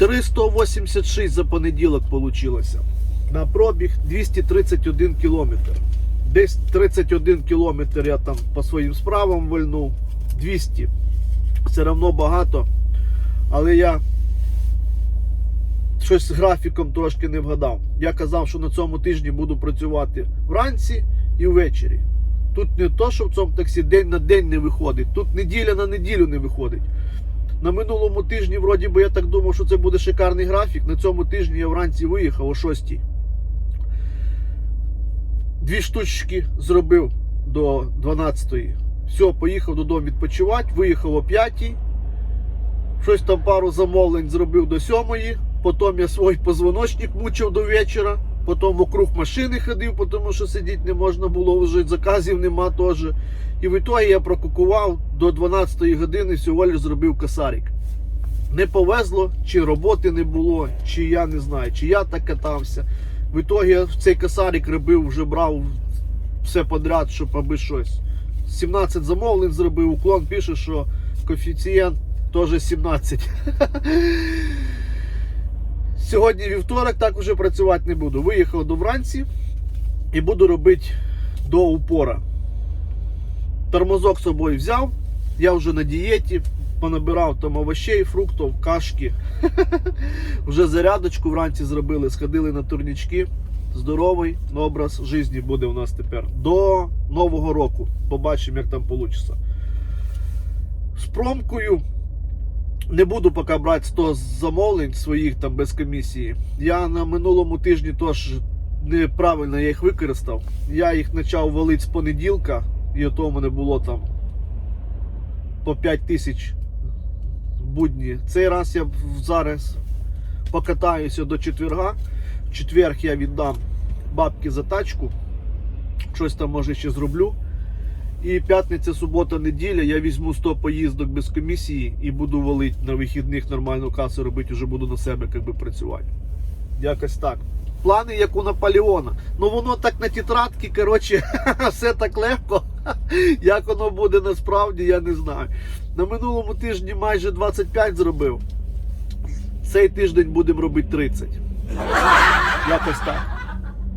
386 за понеділок вийшло. На пробіг 231 кілометр. Десь 31 кілометр я там по своїм справам вольнув. 200. Все одно багато. Але я щось з графіком трошки не вгадав. Я казав, що на цьому тижні буду працювати вранці і ввечері. Тут не то, що в цьому таксі день на день не виходить, тут неділя на неділю не виходить. На минулому тижні, вроді би, я так думав, що це буде шикарний графік. На цьому тижні я вранці виїхав о 6. Дві штучки зробив до 12-ї. Все, поїхав додому відпочивати, виїхав о 5. Щось там пару замовлень зробив до 7. Потім я свій позвоночник мучив до вечора. Потім вокруг машини ходив, тому що сидіти не можна було, вже заказів нема теж. І в ітогі я прокукував до 12 години, всього лиш зробив косарик. Не повезло, чи роботи не було, чи я не знаю, чи я так катався. В ітогі я цей косарик робив, вже брав все подряд, щоб аби щось. 17 замовлень зробив, уклон пише, що коефіцієнт теж 17. Сьогодні вівторок, так вже працювати не буду. Виїхав до вранці і буду робити до упора. Тормозок з собою взяв, я вже на дієті, понабирав там овощей, фруктів, кашки. вже зарядочку вранці зробили, сходили на турнічки. Здоровий образ житті буде у нас тепер. До Нового року. Побачимо, як там вийде. З промкою не буду поки брати 100 замовлень своїх там без комісії. Я на минулому тижні теж неправильно я їх використав. Я їх почав валити з понеділка, і ото в мене було там по 5 тисяч будні. Цей раз я зараз покатаюся до четверга. В четверг я віддам бабки за тачку. Щось там може ще зроблю. І п'ятниця, субота, неділя я візьму 100 поїздок без комісії і буду валити на вихідних нормальну касу робити, вже буду на себе як би, працювати. Якось так. Плани як у Наполеона. Ну воно так на тетрадки, коротше, все так легко. Як воно буде насправді, я не знаю. На минулому тижні майже 25 зробив. Цей тиждень будемо робити 30. Якось так.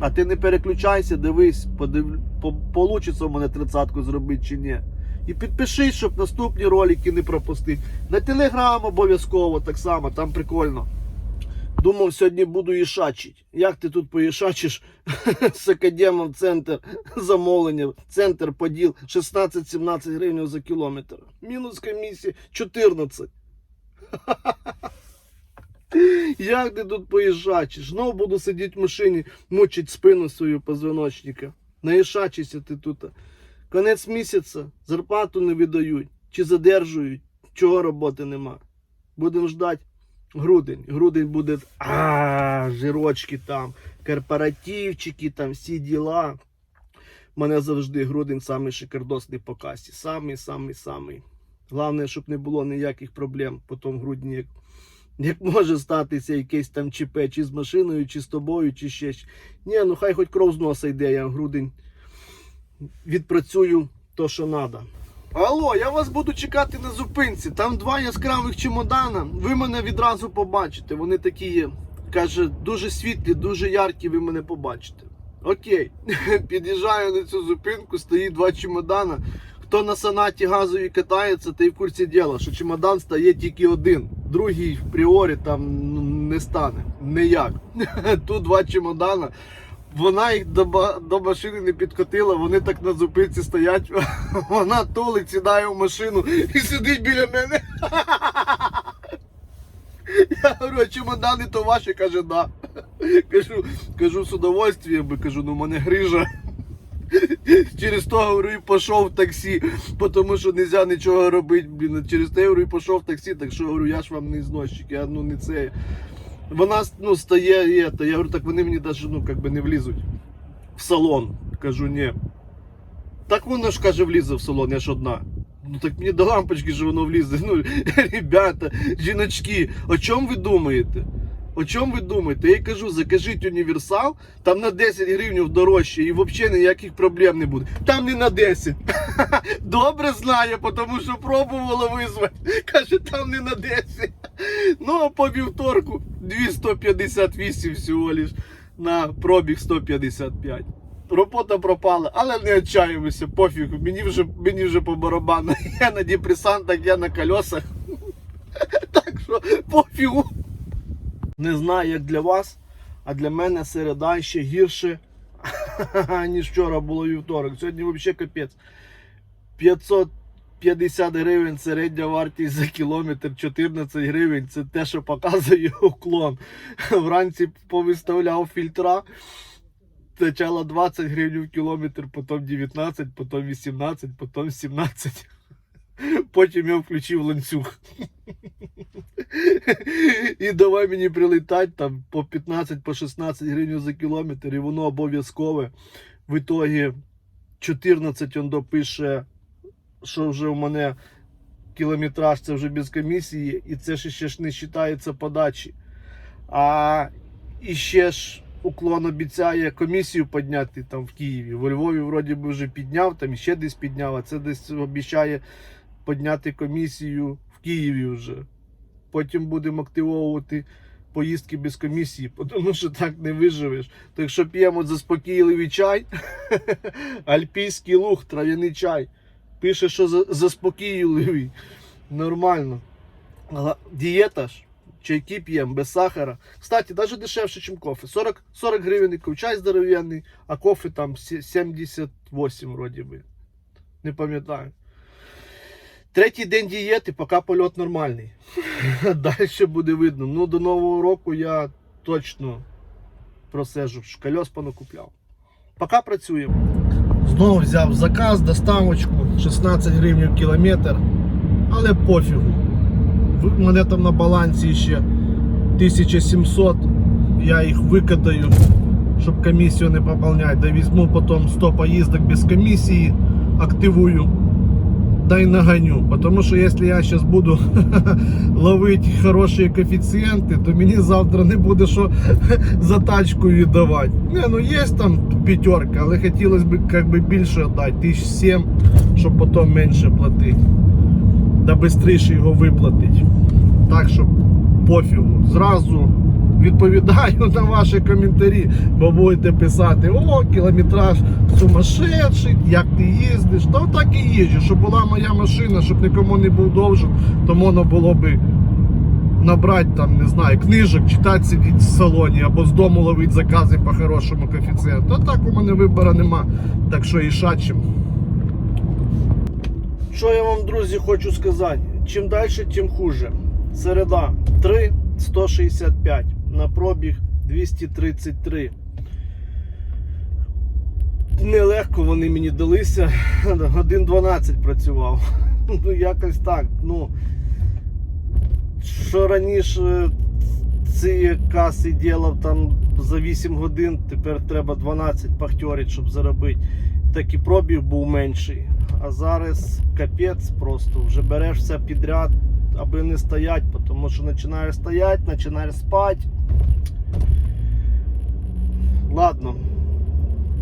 А ти не переключайся, дивись, подив... по... получиться в мене тридцятку зробити чи ні. І підпишись, щоб наступні ролики не пропустити. На телеграм обов'язково так само, там прикольно. Думав, сьогодні буду їшачити. Як ти тут поїшачиш з академом центр замовлення, центр поділ 16-17 гривень за кілометр. Мінус комісія 14. Як ти тут поїжджачиш? Знов буду сидіти в машині, мучить спину свою позвоночника. Наїжджачися ти тут. Конець місяця, зарплату не видають, чи задержують, чого роботи нема. Будемо ждати грудень. Грудень буде а, жирочки там, корпоративчики, там всі діла. Мене завжди грудень самий шикардосний по касі. Самий, самий, самий. Головне, щоб не було ніяких проблем потім в грудні. Як, може статися якесь там ЧП, чи з машиною, чи з тобою, чи ще. Ні, ну хай хоч кров з носа йде, я грудень відпрацюю то, що треба. Алло, я вас буду чекати на зупинці. Там два яскравих чемодана. Ви мене відразу побачите. Вони такі є. Каже, дуже світлі, дуже яркі, ви мене побачите. Окей, під'їжджаю на цю зупинку, стоїть два чемодана. Хто на санаті газові катається, той в курсі діла, що чемодан стає тільки один. Другий в пріорі там ну, не стане. Ніяк. Тут два чемодана. Вона їх до, до машини не підкотила, вони так на зупинці стоять. Вона тулить, сідає в машину і сидить біля мене. Я говорю, а чемодани то ваші, каже, да. Кажу, кажу з удовольствием, кажу, ну мене грижа. Через то говорю, і пішов в таксі, тому що не можна нічого робити. Блін. Через те говорю, і пішов в таксі, так що говорю, я ж вам не ізносчик, я ну не це. Вона ну, стає, і, це, я говорю, так вони мені навіть ну, как би не влізуть в салон. Кажу, ні. Так воно ж каже, влізе в салон, я ж одна. Ну так мені до лампочки ж воно влізе. Ну, ребята, жіночки, о чому ви думаєте? О чому ви думаєте? Я кажу, закажіть універсал, там на 10 гривень дорожче і взагалі ніяких проблем не буде. Там не на 10. Добре знає, тому що пробувала визвати. Каже, там не на 10. Ну, а по вівторку 258 всього лиш на пробіг 155. Робота пропала, але не відчаюємося, пофіг. Мені вже, мені вже по барабану. Я на депресантах, я на колесах. Так що пофігу. Не знаю, як для вас, а для мене середа ще гірше, ніж вчора було вівторок. Сьогодні взагалі капець. 550 гривень середня вартість за кілометр, 14 гривень. Це те, що показує уклон. Вранці повиставляв фільтра. Спочатку 20 гривень в кілометр, потім 19, потім 18, потім 17. Потім я включив ланцюг. І давай мені прилетать там по 15 по 16 гривень за кілометр, і воно обов'язкове. В ітогі 14 он допише, що вже в мене кілометраж це вже без комісії, і це ж ще ж не вважається подачі. А і ще ж уклон обіцяє комісію підняти там в Києві. Во Львові вроді би вже підняв, там ще десь підняв, а це десь обіцяє підняти комісію в Києві вже. Потім будемо активовувати поїздки без комісії, тому що так не виживеш. То якщо п'ємо заспокійливий чай, альпійський луг, трав'яний чай. Пише, що заспокійливий. Нормально. Ага, Дієта ж. Чайки п'ємо без сахара. Кстати, навіть дешевше, ніж кофе. 40, 40 гривень чай здоров'яний, а кофе там 78 вроді би. Не пам'ятаю. Третій день дієти, поки польот нормальний. Далі буде видно. Ну, до Нового року я точно просежу. Шкальос понакупляв. Поки працюємо. Знову взяв заказ, доставочку 16 гривень кілометр. Але пофігу. У мене там на балансі ще 1700. Я їх викатаю, щоб комісію не поповняти. Да візьму потім 100 поїздок без комісії, активую. Да и нагоню. Потому что если я сейчас буду ловить хорошие коэффициенты, то мені завтра не буде що за тачку віддавати. Не, ну є там п'ятерка, але хотілося б как би більше віддати, тисяч сім, щоб потім менше платити. Да швидше його виплатити. Так що пофігу. Зразу відповідаю на ваші коментарі, бо будете писати, о, кілометраж сумасшедший, як ти їздиш. Та так і їжджу, щоб була моя машина, щоб нікому не був довжен, то можна було би набрати там, не знаю, книжок, читати сидіти в салоні або з дому ловити закази по хорошому коефіцієнту. А так у мене вибору нема. Так що і шачим. Що я вам, друзі, хочу сказати? Чим далі, тим хуже. Середа 3 165 на пробіг 233. Нелегко вони мені далися. Годин 12 працював. Ну, якось так. Ну, що раніше ці каси ділав там за 8 годин, тепер треба 12 пахтьорить, щоб заробити. Так і пробіг був менший. А зараз капець просто. Вже береш все підряд, аби не стоять, тому що починаєш стояти, починаєш спати. Ладно.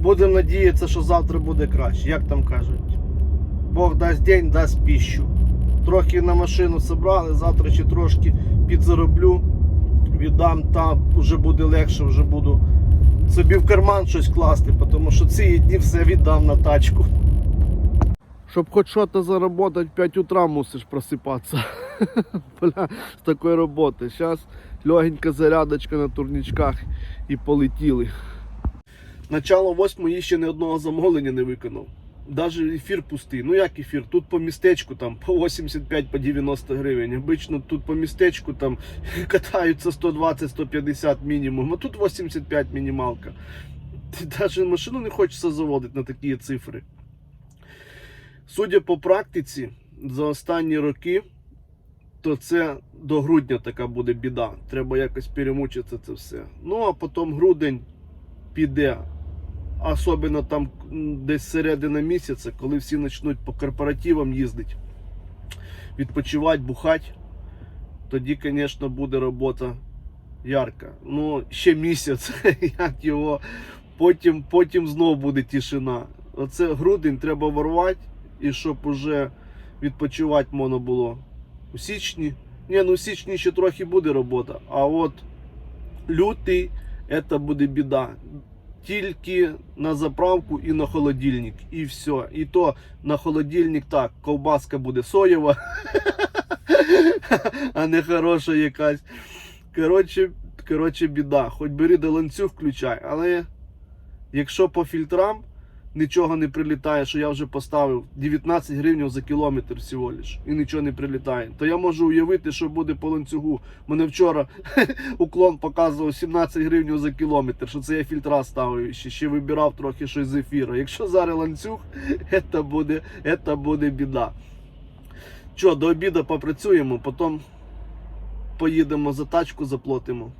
Будемо надіятися, що завтра буде краще, як там кажуть. Бог дасть день, дасть піщу. Трохи на машину зібрали, завтра ще трошки підзароблю, віддам там, вже буде легше, вже буду собі в карман щось класти, тому що ці дні все віддам на тачку. Щоб хоч щось заработати, в 5 утра мусиш просипатися. Бля, з такої роботи. Зараз легенька зарядочка на турнічках і полетіли. Начало восьмої ще ні одного замовлення не виконав. Даже ефір пустий. Ну як ефір? Тут по містечку там по 85 по 90 гривень. Обично тут по містечку там катаються 120-150 мінімум, а тут 85 мінімалка. Навіть машину не хочеться заводити на такі цифри. Судя по практиці, за останні роки, то це до грудня така буде біда. Треба якось перемучити це все. Ну а потім грудень піде. Особливо там десь середина місяця, коли всі почнуть по корпоративам їздити, відпочивати, бухати, тоді, звісно, буде робота ярка. Ну, ще місяць, як його, потім, потім знов буде тишина. Оце грудень треба ворвати, і щоб уже відпочивати можна було у січні. Ні, ну у січні ще трохи буде робота, а от лютий це буде біда. Тільки на заправку і на холодильник, і все. І то на холодильник так, ковбаска буде соєва, а не хороша якась. Коротше, коротше, біда. Хоч бери до ланцюг включай, але якщо по фільтрам нічого не прилітає, що я вже поставив 19 гривень за кілометр всього лиш, і нічого не прилітає, то я можу уявити, що буде по ланцюгу. Мене вчора уклон показував 17 гривень за кілометр, що це я фільтра ставив, ще, ще вибирав трохи щось з ефіру. Якщо зараз ланцюг, це буде, це буде біда. Що, до обіду попрацюємо, потім поїдемо за тачку, заплатимо.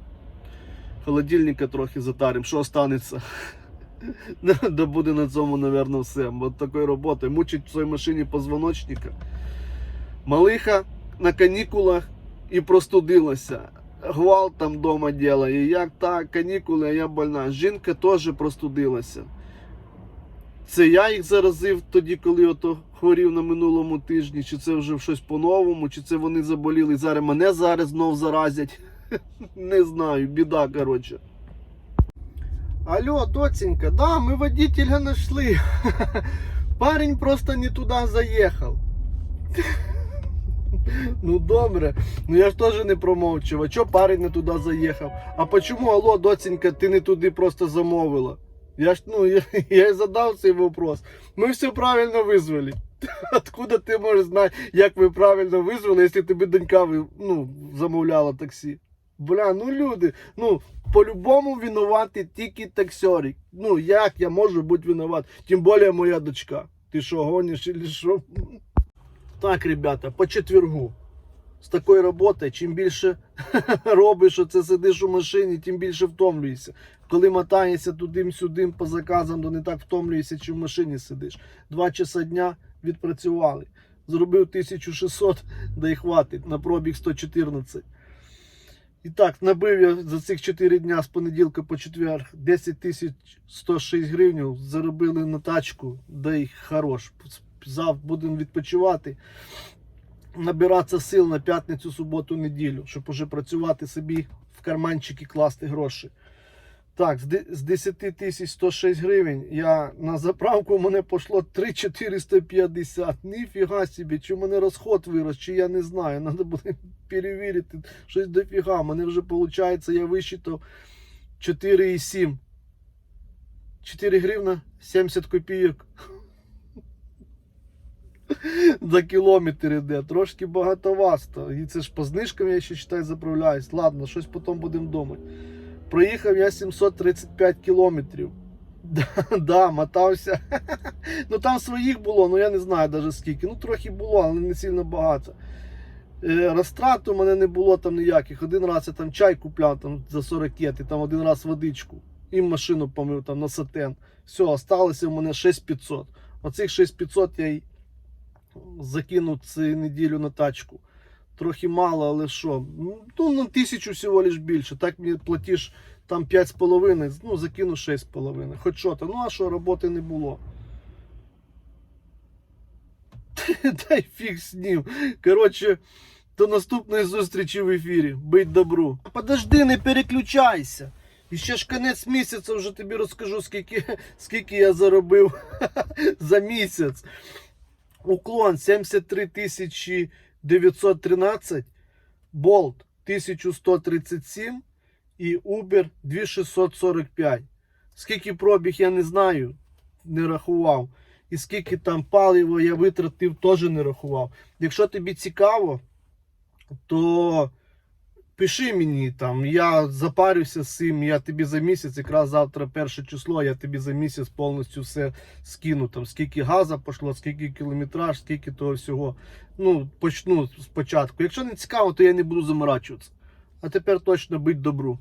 Холодильника трохи затаримо, що останеться. Да буде на цьому, напевно, все. Бо такої роботи. Мучить в своїй машині позвоночника. Малиха на канікулах і простудилася. Гвалт там вдома ділає. Як так, канікули, а я больна. Жінка теж простудилася. Це я їх заразив тоді, коли ото хворів на минулому тижні, чи це вже щось по-новому, чи це вони заболіли. Зараз мене зараз знов заразять. Не знаю, біда, коротше. Алло, доценька, да, мы водителя нашли. Парень просто не туда заехал. Ну добре, ну я ж теж не промовчив. А чого парень не туди заїхав? А почему, алло, доценька, ти не туди просто замовила? Я ж ну я, я задав цей вопрос. Ми все правильно визвали. Откуда ти можеш знати, як ви правильно визвали, якщо тобі донька ну, замовляла таксі? Бля, ну люди, ну по-любому винувати тільки таксерик. Ну як я можу бути виноват? Тим більше моя дочка. Ти що, гониш или що? Так, ребята, по четвергу. З такою роботою, чим більше робиш, оце сидиш у машині, тим більше втомлюєшся. Коли мотаєшся туди-сюди по заказам, то не так втомлюєшся, чи в машині сидиш. Два часа дня відпрацювали. Зробив 1600, да й хватить, на пробіг 114. І так, набив я за цих 4 дня з понеділка по четвер 10 тисяч 106 гривень. Заробили на тачку, да й хорош. Зав будемо відпочивати. Набиратися сил на п'ятницю, суботу, неділю, щоб уже працювати собі в карманчики класти гроші. Так, з 10 тисяч 106 гривень я на заправку мене пішло 3,450. Ніфіга собі, чи в мене розход вирос, чи я не знаю. Треба буде перевірити щось дофіга. Мене вже виходить, я висчитав 4,7. 4 гривна 70 копійок. За кілометр іде, трошки багатовасто. І це ж по знижкам я ще читаю, заправляюсь. Ладно, щось потім будемо думати. Проїхав я 735 кілометрів. Да, да, мотався. ну там своїх було, ну я не знаю навіть скільки. Ну трохи було, але не сильно багато. Е, розтрат у мене не було там ніяких. Один раз я там чай купляв там, за 40 і там один раз водичку. І машину помив там на сатен. Все, осталося в мене 6500. Оцих 6500 я й закинув цю неділю на тачку. Трохи мало, але що? Ну, на тисячу всього лиш більше. Так мені платіж там 5,5, ну закину 6,5. Хоч що то. Ну а що, роботи не було. Дай фіг з ним. Коротше, до наступної зустрічі в ефірі. Бить добру. Подожди, не переключайся. І ще ж кінець місяця вже тобі розкажу, скільки, скільки я заробив за місяць. Уклон 73 тисячі 913, Болт 1137 і Uber 2645. Скільки пробіг я не знаю, не рахував. І скільки там паливо я витратив, теж не рахував. Якщо тобі цікаво, то пиши мені там, я запарюся з цим, я тобі за місяць, якраз завтра перше число, я тобі за місяць повністю все скину. Там скільки газа пішло, скільки кілометраж, скільки того всього. Ну, почну спочатку. Якщо не цікаво, то я не буду заморачуватися. А тепер точно будь добру.